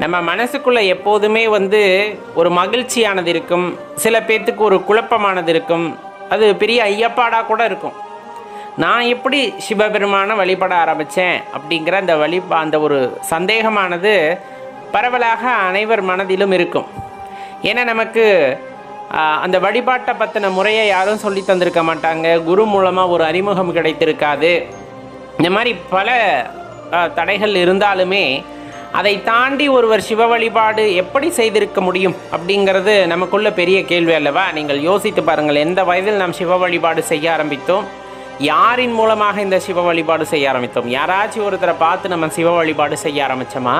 நம்ம மனசுக்குள்ள எப்போதுமே வந்து ஒரு மகிழ்ச்சியானது இருக்கும். சில பேர்த்துக்கு ஒரு குழப்பமானது இருக்கும். அது பெரிய ஐயப்பாடாக கூட இருக்கும். நான் எப்படி சிவபெருமானை வழிபட ஆரம்பித்தேன் அப்படிங்கிற அந்த வழி அந்த ஒரு சந்தேகமானது பரவலாக அனைவர் மனதிலும் இருக்கும். ஏன்னா நமக்கு அந்த வழிபாட்டை பற்றின முறையை யாரும் சொல்லி தந்திருக்க மாட்டாங்க. குரு மூலமாக ஒரு அறிமுகம் கிடைத்திருக்காது. இந்த மாதிரி பல தடைகள் இருந்தாலுமே அதை தாண்டி ஒருவர் சிவ வழிபாடு எப்படி செய்திருக்க முடியும் அப்படிங்கிறது நமக்குள்ள பெரிய கேள்வி அல்லவா? நீங்கள் யோசித்து பாருங்கள் எந்த வயதில் நாம் சிவ வழிபாடு செய்ய ஆரம்பித்தோம்? யாரின் மூலமாக இந்த சிவ வழிபாடு செய்ய ஆரம்பித்தோம்? யாராச்சும் ஒருத்தரை பார்த்து நம்ம சிவ வழிபாடு செய்ய ஆரம்பித்தோமா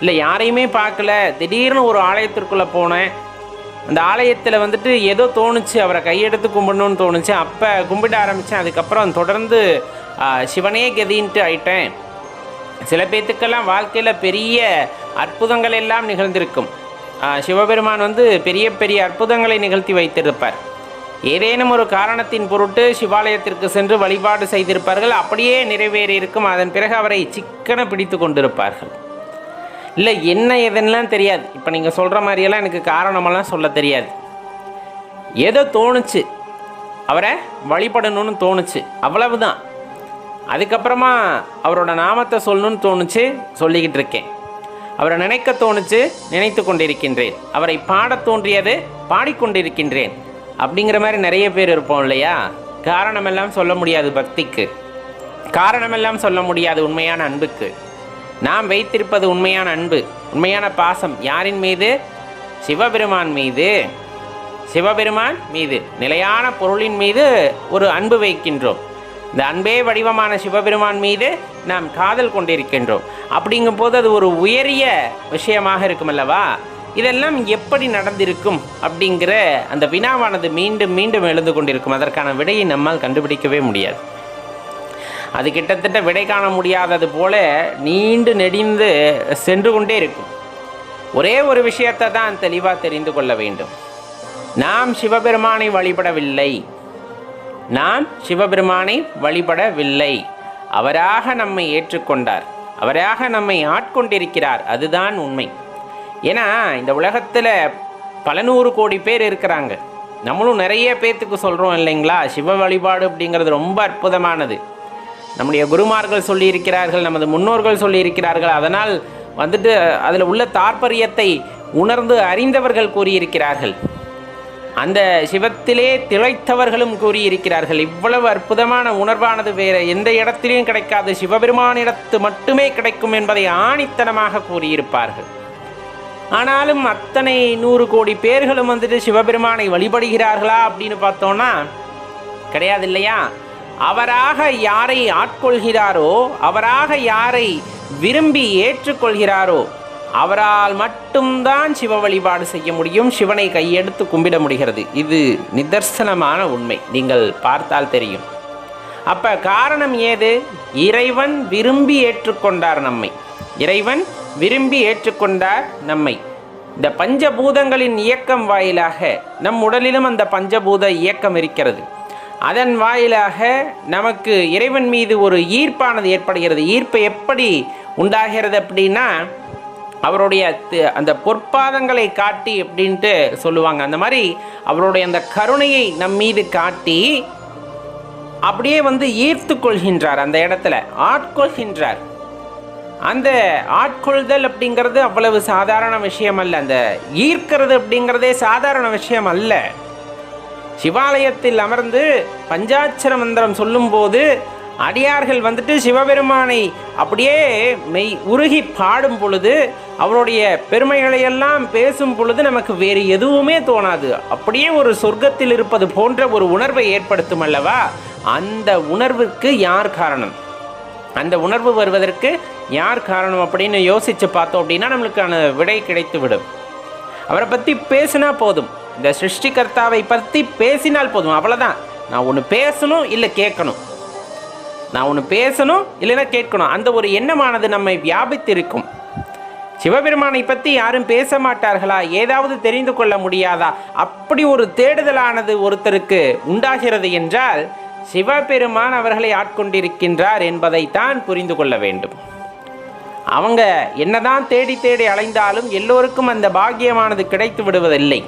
இல்லை யாரையுமே பார்க்கல. திடீர்னு ஒரு ஆலயத்திற்குள்ளே போனேன். அந்த ஆலயத்தில் வந்துட்டு ஏதோ தோணுச்சு அவரை கையெடுத்து கும்பிடணும்னு தோணுச்சு. அப்போ கும்பிட ஆரம்பித்தேன் அதுக்கப்புறம் தொடர்ந்து சிவனே கதின்ட்டு ஆயிட்டேன். சில பேத்துக்கெல்லாம் வாழ்க்கையில் பெரிய அற்புதங்கள் எல்லாம் நிகழ்ந்திருக்கும். சிவபெருமான் வந்து பெரிய பெரிய அற்புதங்களை நிகழ்த்தி வைத்திருப்பார். ஏதேனும் ஒரு காரணத்தின் பொருட்டு சிவாலயத்திற்கு சென்று வழிபாடு செய்திருப்பார்கள். அப்படியே நிறைவேறி இருக்கும் அதன் பிறகு அவரை சிக்கன பிடித்து கொண்டிருப்பார்கள். இல்லை என்ன எதுன்னெலாம் தெரியாது. இப்போ நீங்கள் சொல்கிற மாதிரியெல்லாம் எனக்கு காரணமெல்லாம் சொல்ல தெரியாது. ஏதோ தோணுச்சு. அவரை வழிபடணும்னு தோணுச்சு. அவ்வளவுதான். அதுக்கப்புறமா அவரோட நாமத்தை சொல்லணும்னு தோணுச்சு சொல்லிக்கிட்டு இருக்கேன். அவரை நினைக்க தோணுச்சு நினைத்து கொண்டிருக்கின்றேன். அவரை பாடத் தோன்றியது பாடிக்கொண்டிருக்கின்றேன் அப்படிங்கிற மாதிரி நிறைய பேர் இருப்போம் இல்லையா? காரணமெல்லாம் சொல்ல முடியாது பக்திக்கு. காரணமெல்லாம் சொல்ல முடியாது உண்மையான அன்புக்கு. நாம் வைத்திருப்பது உண்மையான அன்பு உண்மையான பாசம் யாரின் மீது? சிவபெருமான் மீது. சிவபெருமான் மீது. நிலையான பொருளின் மீது ஒரு அன்பு வைக்கின்றோம். இந்த அன்பே வடிவமான சிவபெருமான் மீது நாம் காதல் கொண்டிருக்கின்றோம். அப்படிங்கும்போது அது ஒரு உயரிய விஷயமாக இருக்கும் அல்லவா இதெல்லாம் எப்படி நடந்திருக்கும் அப்படிங்கிற அந்த வினாவானது மீண்டும் மீண்டும் எழுந்து கொண்டிருக்கும். அதற்கான விடையை நம்மால் கண்டுபிடிக்கவே முடியாது. அது கிட்டத்தட்ட விடை காண முடியாதது போல நீண்டு நெடிந்து சென்று கொண்டே இருக்கும். ஒரே ஒரு விஷயத்தை தான் தெளிவாக தெரிந்து கொள்ள வேண்டும். நாம் சிவபெருமானை வழிபடவில்லை. நாம் சிவபெருமானை வழிபடவில்லை. அவராக நம்மை ஏற்றுக்கொண்டார். அவராக நம்மை ஆட்கொண்டிருக்கிறார். அதுதான் உண்மை. ஏன்னா இந்த உலகத்தில் பல நூறு கோடி பேர் இருக்கிறாங்க. நம்மளும் நிறைய பேர்த்துக்கு சொல்கிறோம் இல்லைங்களா? சிவ வழிபாடு அப்படிங்கிறது ரொம்ப அற்புதமானது. நம்முடைய குருமார்கள் சொல்லியிருக்கிறார்கள் நமது முன்னோர்கள் சொல்லியிருக்கிறார்கள். அதனால் வந்துட்டு அதில் உள்ள தாற்பரியத்தை உணர்ந்து அறிந்தவர்கள் கூறியிருக்கிறார்கள். அந்த சிவத்திலே திளைத்தவர்களும் கூறியிருக்கிறார்கள். இவ்வளவு அற்புதமான உணர்வானது வேற எந்த இடத்திலையும் கிடைக்காது. சிவபெருமானிடத்து மட்டுமே கிடைக்கும் என்பதை ஆணித்தனமாக கூறியிருப்பார்கள். ஆனாலும் அத்தனை நூறு கோடி பேர்களும் வந்துட்டு சிவபெருமானை வழிபடுகிறார்களா அப்படின்னு பார்த்தோம்னா கிடையாது இல்லையா? அவராக யாரை ஆட்கொள்கிறாரோ அவராக யாரை விரும்பி ஏற்றுக்கொள்கிறாரோ அவரால் மட்டும்தான் சிவ வழிபாடு செய்ய முடியும். சிவனை கையெடுத்து கும்பிட முடிகிறது. இது நிதர்சனமான உண்மை. நீங்கள் பார்த்தால் தெரியும். அப்ப காரணம் ஏது? இறைவன் விரும்பி ஏற்றுக்கொண்டார் நம்மை. இறைவன் விரும்பி ஏற்றுக்கொண்டார் நம்மை. இந்த பஞ்சபூதங்களின் இயக்கம் வாயிலாக நம் உடலிலும் அந்த பஞ்சபூத இயக்கம் இருக்கிறது. அதன் வாயிலாக நமக்கு இறைவன் மீது ஒரு ஈர்ப்பானது ஏற்படுகிறது. ஈர்ப்பு எப்படி உண்டாகிறது அப்படின்னா அவருடைய அந்த பொற்பாதங்களை காட்டி அப்படின்ட்டு சொல்லுவாங்க. அந்த மாதிரி அவருடைய அந்த கருணையை நம் மீது காட்டி அப்படியே வந்து ஈர்த்து கொள்கின்றார் அந்த இடத்துல. ஆட்கொள்கின்றார். அந்த ஆட்கொள்தல் அப்படிங்கிறது அவ்வளவு சாதாரண விஷயம் அல்ல அந்த ஈர்க்கிறது அப்படிங்கிறதே சாதாரண விஷயம் அல்ல சிவாலயத்தில் அமர்ந்து பஞ்சாட்சர மந்திரம் சொல்லும்போது அடியார்கள் வந்துட்டு சிவபெருமானை அப்படியே மெய் உருகி பாடும் பொழுது அவருடைய பெருமைகளையெல்லாம் பேசும் பொழுது நமக்கு வேறு எதுவுமே தோணாது. அப்படியே ஒரு சொர்க்கத்தில் இருப்பது போன்ற ஒரு உணர்வை ஏற்படுத்தும் அல்லவா? அந்த உணர்வுக்கு யார் காரணம்? அந்த உணர்வு வருவதற்கு யார் காரணம் அப்படின்னு யோசித்து பார்த்தோம் அப்படின்னா நம்மளுக்கான விடை கிடைத்து விடும் அவரை பற்றி பேசினா போதும். இந்த சிருஷ்டிகர்த்தாவை பற்றி பேசினால் போதும். அவ்வளோதான் நான் ஒன்று பேசணும் இல்லை கேட்கணும். நான் ஒன்று பேசணும் இல்லைன்னா கேட்கணும். அந்த ஒரு எண்ணமானது நம்மை வியாபித்திருக்கும். சிவபெருமானை பற்றி யாரும் பேச மாட்டார்களா? ஏதாவது தெரிந்து கொள்ள முடியாதா? அப்படி ஒரு தேடுதலானது ஒருத்தருக்கு உண்டாகிறது என்றால் சிவபெருமான் அவர்களை ஆட்கொண்டிருக்கின்றார் என்பதைத்தான் புரிந்து கொள்ள வேண்டும். அவங்க என்னதான் தேடி தேடி அலைந்தாலும் எல்லோருக்கும் அந்த பாக்கியமானது கிடைத்து விடுவதில்லை.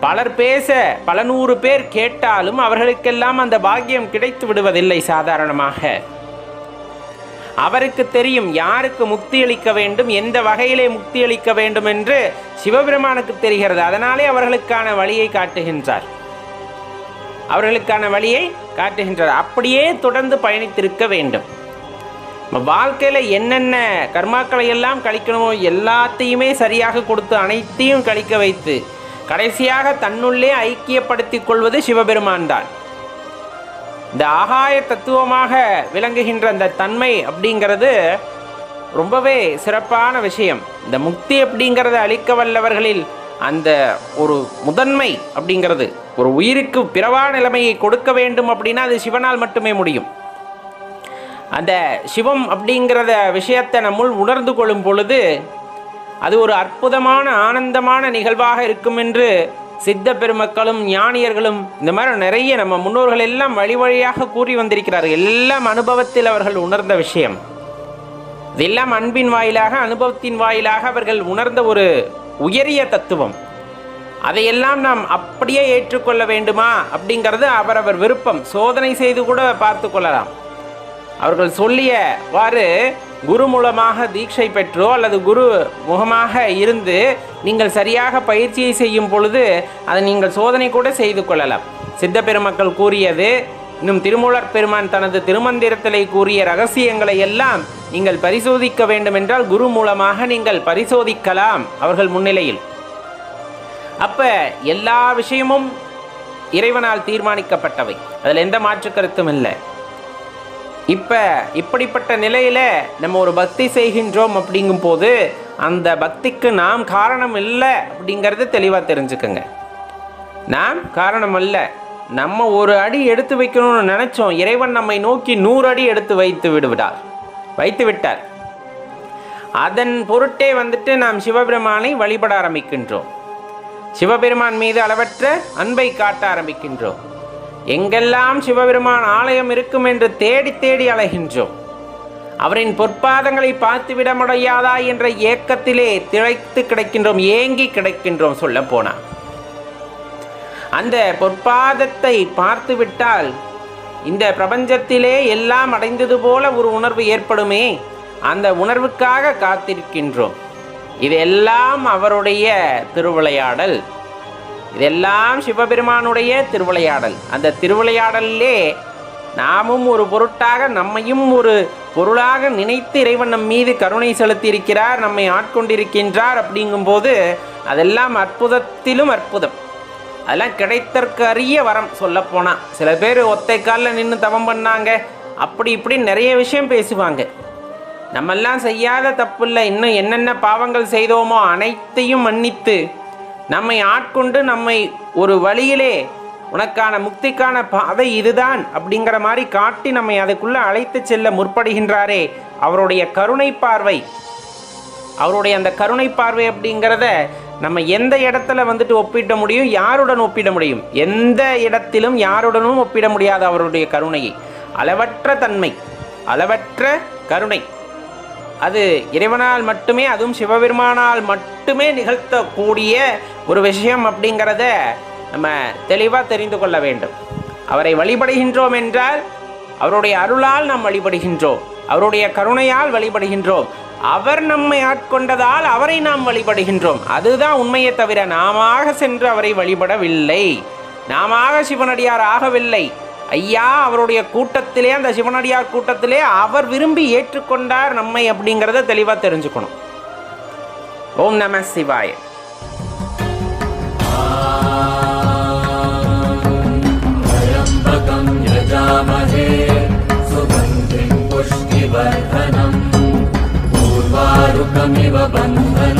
பலர் பேச பல நூறு பேர் கேட்டாலும் அவர்களுக்கெல்லாம் அந்த பாக்கியம் கிடைத்து விடுவதில்லை சாதாரணமாக. அவருக்கு தெரியும் யாருக்கு முக்தி அளிக்க வேண்டும் எந்த வகையிலே முக்தி அளிக்க வேண்டும் என்று சிவபெருமானுக்கு தெரிகிறது. அதனாலே அவர்களுக்கான வழியை காட்டுகின்றார். அவர்களுக்கான வழியை காட்டுகின்றார். அப்படியே தொடர்ந்து பயணித்திருக்க வேண்டும். வாழ்க்கையில் என்னென்ன கர்மாக்களை எல்லாம் கழிக்கணுமோ எல்லாத்தையுமே சரியாக கொடுத்து அனைத்தையும் கழிக்க வைத்து கடைசியாக தன்னுள்ளே ஐக்கியப்படுத்திக் கொள்வது சிவபெருமான் தான். இந்த ஆகாய தத்துவமாக விளங்குகின்ற அந்த தன்மை அப்படிங்கிறது ரொம்பவே சிறப்பான விஷயம். இந்த முக்தி அப்படிங்கிறத அளிக்க வல்லவர்களில் அந்த ஒரு முதன்மை அப்படிங்கிறது ஒரு உயிருக்கு பிறவா நிலைமையை கொடுக்க வேண்டும் அப்படின்னா அது சிவனால் மட்டுமே முடியும். அந்த சிவம் அப்படிங்கிறத விஷயத்தை நம்முள் உணர்ந்து கொள்ளும் பொழுது அது ஒரு அற்புதமான ஆனந்தமான நிகழ்வாக இருக்கும் என்று சித்த பெருமக்களும் ஞானியர்களும் இந்த மாதிரி நிறைய நம்ம முன்னோர்கள் எல்லாம் வழி வழியாக கூறி வந்திருக்கிறார்கள். எல்லாம் அனுபவத்தில் அவர்கள் உணர்ந்த விஷயம். இதெல்லாம் அன்பின் வாயிலாக அனுபவத்தின் வாயிலாக அவர்கள் உணர்ந்த ஒரு உயரிய தத்துவம். அதையெல்லாம் நாம் அப்படியே ஏற்றுக்கொள்ள வேண்டுமா? அப்படிங்கிறது அவரவர் விருப்பம். சோதனை செய்து கூட பார்த்து கொள்ளலாம். அவர்கள் சொல்லியவாறு குரு மூலமாக தீட்சை பெற்றோ அல்லது குரு முகமாக இருந்து நீங்கள் சரியாக பயிற்சியை செய்யும் பொழுது அதை நீங்கள் சோதனை கூட செய்து கொள்ளலாம். சித்த பெருமக்கள் கூறியது இன்னும் திருமூலர் பெருமான் தனது திருமந்திரத்திலே கூறிய ரகசியங்களை எல்லாம் நீங்கள் பரிசோதிக்க வேண்டுமென்றால் குரு மூலமாக நீங்கள் பரிசோதிக்கலாம் அவர்கள் முன்னிலையில். அப்ப எல்லா விஷயமும் இறைவனால் தீர்மானிக்கப்பட்டவை. அதில் எந்த மாற்று கருத்தும் இல்லை. இப்போ இப்படிப்பட்ட நிலையில் நம்ம ஒரு பக்தி செய்கின்றோம் அப்படிங்கும் போது அந்த பக்திக்கு நாம் காரணம் இல்லை அப்படிங்கிறது தெளிவாக தெரிஞ்சுக்கோங்க. நாம் காரணம் அல்ல. நம்ம ஒரு அடி எடுத்து வைக்கணும்னு நினச்சோம். இறைவன் நம்மை நோக்கி நூறு அடி எடுத்து வைத்து விடுவிடார் வைத்து விட்டார். அதன் பொருட்டே வந்துட்டு நாம் சிவபெருமானை வழிபட ஆரம்பிக்கின்றோம். சிவபெருமான் மீது அளவற்ற அன்பை காட்ட ஆரம்பிக்கின்றோம். எங்கெல்லாம் சிவபெருமான் ஆலயம் இருக்கும் என்று தேடி தேடி அலைகின்றோம். அவரின் பொற்பாதங்களை பார்த்து விட முடியாதா என்ற ஏக்கத்திலே திளைத்து கிடக்கின்றோம் ஏங்கி கிடக்கின்றோம் சொல்ல போனா அந்த பொற்பாதத்தை பார்த்து விட்டால் இந்த பிரபஞ்சத்திலே எல்லாம் அடைந்தது போல ஒரு உணர்வு ஏற்படுமே அந்த உணர்வுக்காக காத்திருக்கின்றோம். இதெல்லாம் அவருடைய திருவிளையாடல். இதெல்லாம் சிவபெருமானுடைய திருவிளையாடல். அந்த திருவிளையாடல்லே நாமும் ஒரு பொருட்டாக நம்மையும் ஒரு பொருளாக நினைத்து இறைவன் நம் மீது கருணை செலுத்தி இருக்கிறார் நம்மை ஆட்கொண்டிருக்கின்றார் அப்படிங்கும்போது அதெல்லாம் அற்புதத்திலும் அற்புதம். அதெல்லாம் கிடைத்தற்கு அரிய வரம் சொல்லப்போனால் சில பேர் ஒத்தை காலில் நின்று தவம் பண்ணாங்க. அப்படி இப்படி நிறைய விஷயம் பேசுவாங்க. நம்மெல்லாம் செய்யாத தப்பு இல்லை இன்னும் என்னென்ன பாவங்கள் செய்தோமோ அனைத்தையும் மன்னித்து நம்மை ஆட்கொண்டு நம்மை ஒரு வழியிலே உனக்கான முக்திக்கான பாதை இதுதான் அப்படிங்கிற மாதிரி காட்டி நம்மை அதுக்குள்ளே அழைத்து செல்ல முற்படுகின்றாரே அவருடைய கருணை பார்வை. அவருடைய அந்த கருணை பார்வை அப்படிங்கிறத நம்ம எந்த இடத்துல வந்துட்டு ஒப்பிட முடியும்? யாருடன் ஒப்பிட முடியும்? எந்த இடத்திலும் யாருடனும் ஒப்பிட முடியாது அவருடைய கருணையை. அளவற்ற தன்மை அளவற்ற கருணை. அது இறைவனால் மட்டுமே அதுவும் சிவபெருமானால் மட்டுமே நிகழ்த்தக்கூடிய ஒரு விஷயம் அப்படிங்கிறத நம்ம தெளிவாக தெரிந்து கொள்ள வேண்டும். அவரை வழிபடுகின்றோம் என்றால் அவருடைய அருளால் நாம் வழிபடுகின்றோம். அவருடைய கருணையால் வழிபடுகின்றோம். அவர் நம்மை ஆட்கொண்டதால் அவரை நாம் வழிபடுகின்றோம். அதுதான் உண்மையை தவிர நாம சென்று அவரை வழிபடவில்லை. நாம சிவனடியார் ஆகவில்லை. ஐயா அவருடைய கூட்டத்திலே அந்த சிவனடியார் கூட்டத்திலே அவர் விரும்பி ஏற்றுக்கொண்டார் நம்மை அப்படிங்கிறத தெளிவாக தெரிஞ்சுக்கணும். ஓம் நம சிவாய. यजामहे सुगन्धिं पुष्टिवर्धनम् पूर्वारुकमिव बन्धनात्